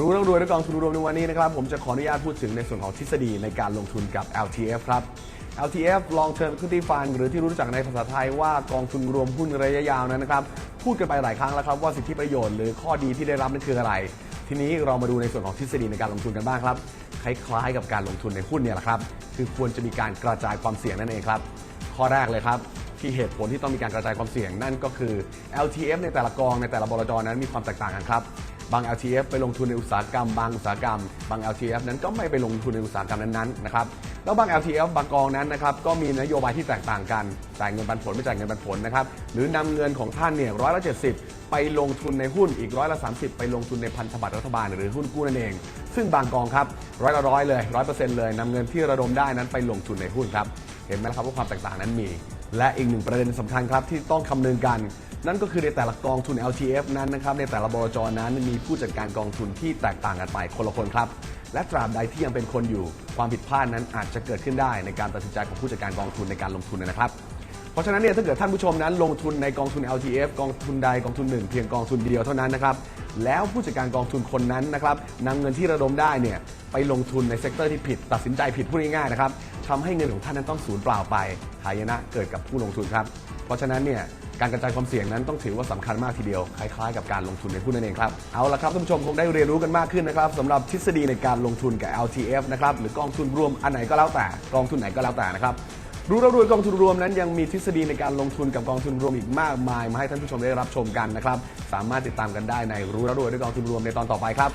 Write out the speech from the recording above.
รู้แล้วรวยด้วยกองทุนรวมในวันนี้นะครับผมจะขออนุญาตพูดถึงในส่วนของทฤษฎีในการลงทุนกับ LTF ครับ LTF Long Term Equity Fund หรือที่รู้จักในภาษาไทยว่ากองทุนรวมหุ้นระยะยาวนั้นนะครับพูดกันไปหลายครั้งแล้วครับว่าสิทธิประโยชน์หรือข้อดีที่ได้รับนั่นคืออะไร ทีนี้เรามาดูในส่วนของทฤษฎีในการลงทุนกันบ้างครับคล้ายๆกับการลงทุนในหุ้นเนี่ยแหละครับคือควรจะมีการกระจายความเสี่ยงนั่นเองครับข้อแรกเลยครับที่เหตุผลที่ต้องมีการกระจายความเสี่ยงนั่นก็คือ LTF ในแต่ละกองในแต่ละบลจนั้นมีความแตกต่างกันครับ บาง LTF ไปลงทุนในอุตสาหกรรม บางอุตสาหกรรม บาง LTF นั้นก็ไม่ไปลงทุนในอุตสาหกรรมนั้นๆนะครับแล้วบาง LTF บางกองนั้นนะครับก็มีนโยบายที่แตกต่างกันจ่ายเงินปันผลไม่จ่ายเงินปันผลนะครับหรือนำเงินของท่านเนี่ยร้อยละ70ไปลงทุนในหุ้นอีกร้อยละ30ไปลงทุนในพันธบัตรรัฐบาลหรือหุ้นกู้นั่นเอง ซึ่งบางกองครับร้อยละร้อยเลยร้อยเปอร์เซ็นต์เลยนำเงินที่ระดมได้นั้นไปลงทุนในหุ้นครับเห็นไหมครับว่าความแตกต่างนั้นมี และอีกหนึ่งประเด็นสำคัญครับที่ต้องคำนึงกัน นั่นก็คือในแต่ละกองทุน LTF นั้นนะครับในแต่ละบลจนั้นมีผู้จัดการกองทุนที่แตกต่างกันไปคนละคนครับและตราบใดที่ยังเป็นคนอยู่ความผิดพลาดนั้นอาจจะเกิดขึ้นได้ในการตัดสินใจของผู้จัดการกองทุนในการลงทุนนะครับ เพราะฉะนั้นเนี่ยถ้าเกิดท่านผู้ชมนั้นลงทุนในกองทุน LTF กองทุนใดกองทุนหนึ่งเพียงกองทุนเดียวเท่านั้นนะครับแล้วผู้จัดการกองทุนคนนั้นนะครับนำเงินที่ระดมได้เนี่ยไปลงทุนในเซกเตอร์ที่ผิดตัดสินใจผิดพูดง่ายๆนะครับ ทำให้เงินของท่านนั้นต้องสูญเปล่าไปหายนะเกิดกับผู้ลงทุนครับ เพราะฉะนั้นเนี่ยการกระจายความเสี่ยงนั้นต้องถือว่าสำคัญมากทีเดียว คล้ายๆกับการลงทุนในหุ้นนั่นเองครับ เอาละครับท่านผู้ชมคงได้เรียนรู้กันมากขึ้นนะครับสำหรับทฤษฎีในการลงทุนกับ LTF นะครับหรือกองทุนรวมอันไหนก็แล้วแต่กองทุนไหนก็แล้วแต่นะครับรู้แล้วรวยกองทุนรวมนั้นยังมีทฤษฎีในการลงทุนกับกองทุนรวมอีกมากมาย มาให้ท่านผู้ชมได้รับชมกันนะครับ สามารถติดตามกันได้ในรู้แล้วรวยด้วยกองทุนรวมในตอนต่อไปครับ